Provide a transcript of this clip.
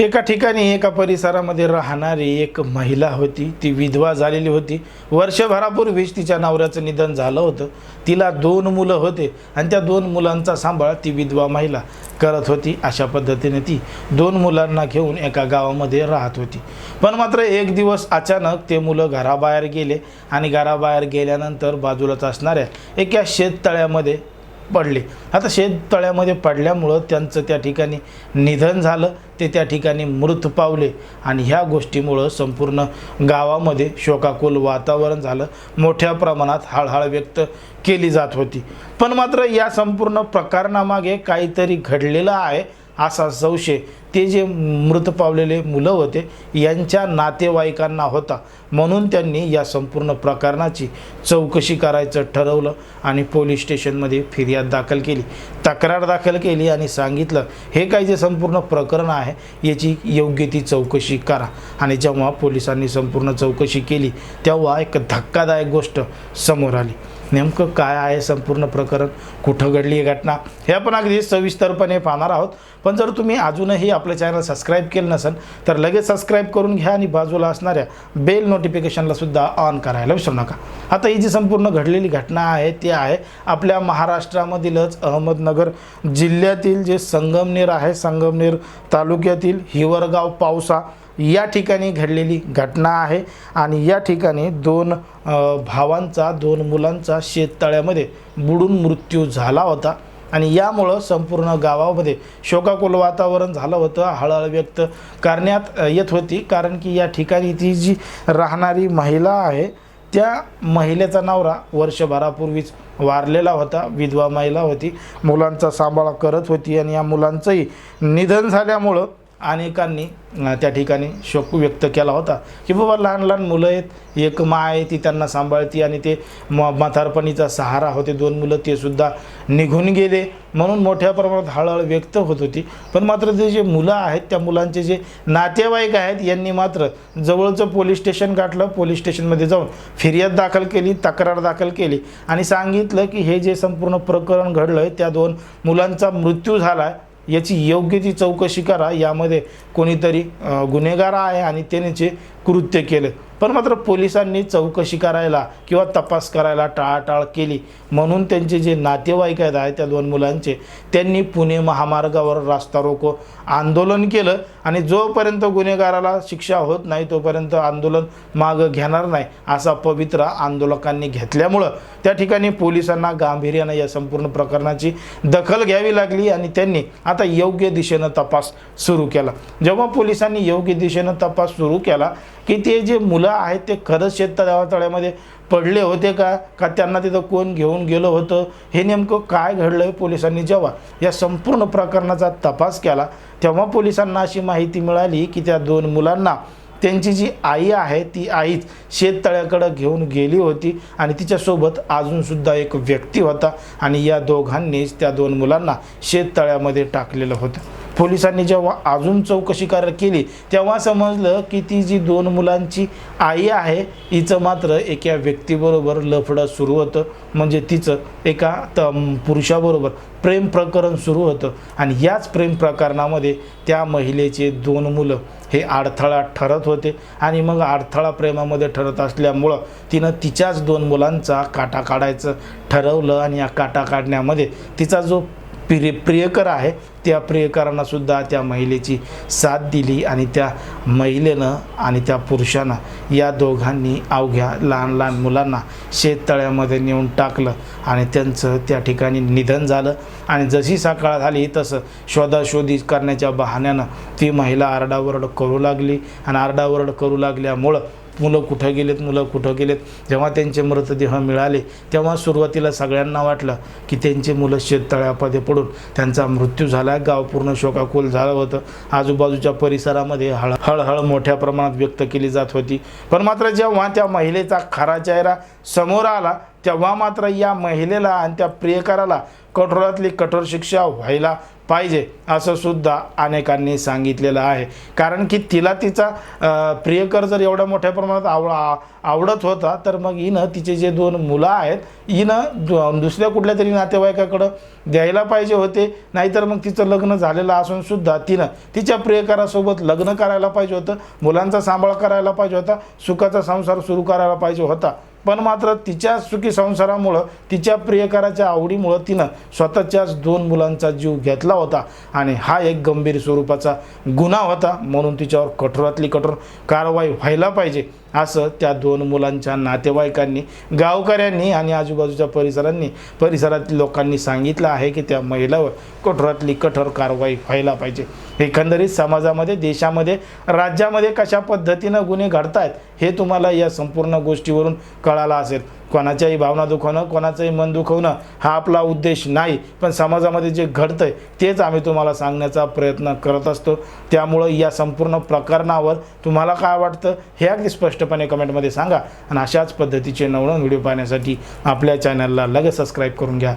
एका ठिकाणी एका परिसरामध्ये राहणारी एक महिला होती. ती विधवा झालेली होती. वर्षभरापूर्वीच तिच्या नवऱ्याचं निधन झालं होतं. तिला दोन मुलं होते आणि त्या दोन मुलांचा सांभाळ ती विधवा महिला करत होती. अशा पद्धतीने ती दोन मुलांना घेऊन एका गावामध्ये राहत होती. पण मात्र एक दिवस अचानक ते मुलं घराबाहेर गेले आणि घराबाहेर गेल्यानंतर बाजूलाच असणाऱ्या एका शेततळ्यामध्ये पडले. आता शेततळ्यामध्ये पडल्यामुळं त्यांचं त्या ठिकाणी निधन झालं ते त्या ठिकाणी मृत पावले आणि ह्या गोष्टीमुळं संपूर्ण गावामध्ये शोकाकुल वातावरण झालं. मोठ्या प्रमाणात हळहळ व्यक्त केली जात होती. पण मात्र या संपूर्ण प्रकरणामागे काहीतरी घडलेलं आहे. असा संशय. ते जे मृत पावलेले मुलं होते यांच्या नातेवाईकांना होता. म्हणून त्यांनी या संपूर्ण प्रकरणाची चौकशी करायचं ठरवलं आणि पोलीस स्टेशनमध्ये फिर्याद दाखल केली. तक्रार दाखल केली आणि सांगितलं हे काय जे संपूर्ण प्रकरण आहे याची योग्य ती चौकशी करा. आणि जेव्हा पोलिसांनी संपूर्ण चौकशी केली तेव्हा एक धक्कादायक गोष्ट समोर आली. नेमकं काय आहे संपूर्ण प्रकरण? कुठं घडली ही घटना? हे आपण अगदी सविस्तरपणे पाहणार आहोत. पण जर तुम्ही अजूनही आपलं चॅनल सबस्क्राईब केलं नसेल तर लगेच सबस्क्राईब करून घ्या आणि बाजूला असणाऱ्या बेल नोटिफिकेशनला सुद्धा ऑन करायला विसरू नका. आता ही जी संपूर्ण घडलेली घटना आहे ती आहे आपल्या महाराष्ट्रामधीलच अहमदनगर जिल्ह्यातील जे संगमनेर आहे संगमनेर तालुक्यातील हिवरगाव पावसा. या ठिकाणी घडलेली घटना आहे आणि या ठिकाणी दोन भावांचा दोन मुलांचा शेततळ्यामध्ये बुडून मृत्यू झाला होता. आणि यामुळं संपूर्ण गावामध्ये शोकाकुल वातावरण झालं होतं. हळहळ व्यक्त करण्यात येत होती. कारण की या ठिकाणी ती जी राहणारी महिला आहे त्या महिलेचा नवरा वर्षभरापूर्वीच वारलेला होता विधवा महिला होती. मुलांचा सांभाळ करत होती आणि या मुलांचंही निधन झाल्यामुळं अनेकांनी त्या ठिकाणी शोक व्यक्त केला होता की बाबा लहान लहान मुलं आहेत एक मा आहे ती त्यांना सांभाळती आणि ते म म्हातारपणीचा सहारा होते दोन मुलं ते सुद्धा निघून गेले. म्हणून मोठ्या प्रमाणात हळहळ व्यक्त होत होती. पण मात्र ते जे मुलं आहेत त्या मुलांचे जे नातेवाईक आहेत यांनी मात्र जवळचं पोलीस स्टेशन गाठलं पोलीस स्टेशनमध्ये जाऊन फिर्याद दाखल केली तक्रार दाखल केली आणि सांगितलं की हे जे संपूर्ण प्रकरण घडलं आहे त्या दोन मुलांचा मृत्यू झाला आहे याची योग्य ती चौकशी करा यामध्ये कोणीतरी गुन्हेगार आहे आणि त्यांचे कृत्य केलं. पण मात्र पोलिसांनी चौकशी करायला किंवा तपास करायला टाळाटाळ केली. म्हणून त्यांचे जे नातेवाईक आहेत आहे त्या दोन मुलांचे त्यांनी पुणे महामार्गावर रास्ता रोको आंदोलन केलं. आणि जोपर्यंत गुन्हेगाराला शिक्षा होत नाही तोपर्यंत आंदोलन मागं घेणार नाही असा पवित्र आंदोलकांनी घेतल्यामुळं त्या ठिकाणी पोलिसांना गांभीर्यानं या संपूर्ण प्रकरणाची दखल घ्यावी लागली आणि त्यांनी आता योग्य दिशेनं तपास सुरू केला. जेव्हा पोलिसांनी योग्य दिशेनं तपास सुरू केला की ते जे मुलं आहेत ते खरंच शेततळ्यामध्ये पडले होते का? का त्यांना तिथं कोण घेऊन गेलं होतं? हे नेमकं काय घडलं आहे पोलिसांनी? जेव्हा या संपूर्ण प्रकरणाचा तपास केला तेव्हा पोलिसांना अशी माहिती मिळाली की त्या दोन मुलांना त्यांची जी आई आहे ती आईच शेततळ्याकडं घेऊन गेली होती आणि तिच्यासोबत अजूनसुद्धा एक व्यक्ती होता आणि या दोघांनीच त्या दोन मुलांना शेततळ्यामध्ये टाकलेलं होतं. पोलिसांनी जेव्हा अजून चौकशी कर केली तेव्हा समजलं की ती जी दोन मुलांची आई आहे हिचं मात्र एका व्यक्तीबरोबर लफडं सुरू होतं. म्हणजे तिचं एका त पुरुषाबरोबर प्रेम प्रकरण सुरू होतं. आणि याच प्रेम प्रकरणामध्ये त्या महिलेचे दोन मुलं हे अडथळा ठरत होते. आणि मग अडथळा प्रेमामध्ये ठरत असल्यामुळं तिनं तिच्याच दोन मुलांचा काटा काढायचं ठरवलं. आणि या काटा काढण्यामध्ये तिचा जो प्रिय प्रियकर आहे. त्या प्रियकरांना सुद्धा त्या महिलेची साथ दिली आणि त्या महिलेनं आणि त्या पुरुषानं या दोघांनी अवघ्या लहान लहान मुलांना शेततळ्यामध्ये नेऊन टाकलं आणि त्यांचं त्या ठिकाणी निधन झालं. आणि जशी सकाळ झाली तसं शोधाशोधी करण्याच्या बहाण्यानं ती महिला आरडाओरड करू लागली. आणि आरडाओरड करू लागल्यामुळं मुलं कुठं गेलेत मुलं कुठं गेलेत? जेव्हा त्यांचे मृतदेह मिळाले तेव्हा सुरुवातीला सगळ्यांना वाटलं की त्यांचे मुलं शेततळ्यामध्ये पडून त्यांचा मृत्यू झाला गाव पूर्ण शोकाकुल झालं होतं. आजूबाजूच्या परिसरामध्ये हळ हळहळ मोठ्या प्रमाणात व्यक्त केली जात होती. पण मात्र जेव्हा त्या महिलेचा खरा चेहरा समोर आला तेव्हा मात्र या महिलेला आणि त्या प्रियकराला कठोरातली कठोर शिक्षा व्हायला पाहिजे असं सुद्धा अनेकांनी सांगितलेलं आहे. कारण की तिला तिचा प्रियकर जर एवढ्या मोठ्या प्रमाणात आव आवडत होता तर मग हिनं तिचे जे दोन मुलं आहेत हिनं दु- दुसऱ्या कुठल्या तरी नातेवाईकाकडं द्यायला पाहिजे होते नाहीतर मग तिचं लग्न झालेलं असून सुद्धा तिनं तिच्या प्रियकरासोबत लग्न करायला पाहिजे होतं मुलांचा सांभाळ करायला पाहिजे होता सुखाचा संसार सुरू करायला पाहिजे होता. पण मात्र तिच्या सुखी संसारामुळं तिच्या प्रियकराच्या आवडीमुळं तिनं स्वतःच्याच दोन मुलांचा जीव घेतला होता. आणि हा एक गंभीर स्वरूपाचा गुन्हा होता म्हणून तिच्यावर कठोरातली कठोर कारवाई व्हायला पाहिजे. असं त्या दोन मुलांच्या नातेवाईकांनी गावकऱ्यांनी आणि आजूबाजूच्या परिसरांनी परिसरातील लोकांनी सांगितलं आहे की त्या महिलावर कठोरातली कठोर कारवाई व्हायला पाहिजे. एकंदरीत समाजामध्ये देशामध्ये राज्यामध्ये कशा पद्धतीनं गुन्हे घडतायत हे तुम्हाला या संपूर्ण गोष्टीवरून कळालं असेल. कोणाच्याही भावना दुखवणं कोणाचंही मन दुखवणं हा आपला उद्देश नाही पण समाजामध्ये जे घडतं आहे तेच आम्ही तुम्हाला सांगण्याचा प्रयत्न करत असतो. त्यामुळं या संपूर्ण प्रकरणावर तुम्हाला काय वाटतं हे अगदी स्पष्टपणे कमेंटमध्ये सांगा. आणि अशाच पद्धतीचे नवनवीन व्हिडिओ पाहण्यासाठी आपल्या चॅनलला लगेच सबस्क्राईब करून घ्या.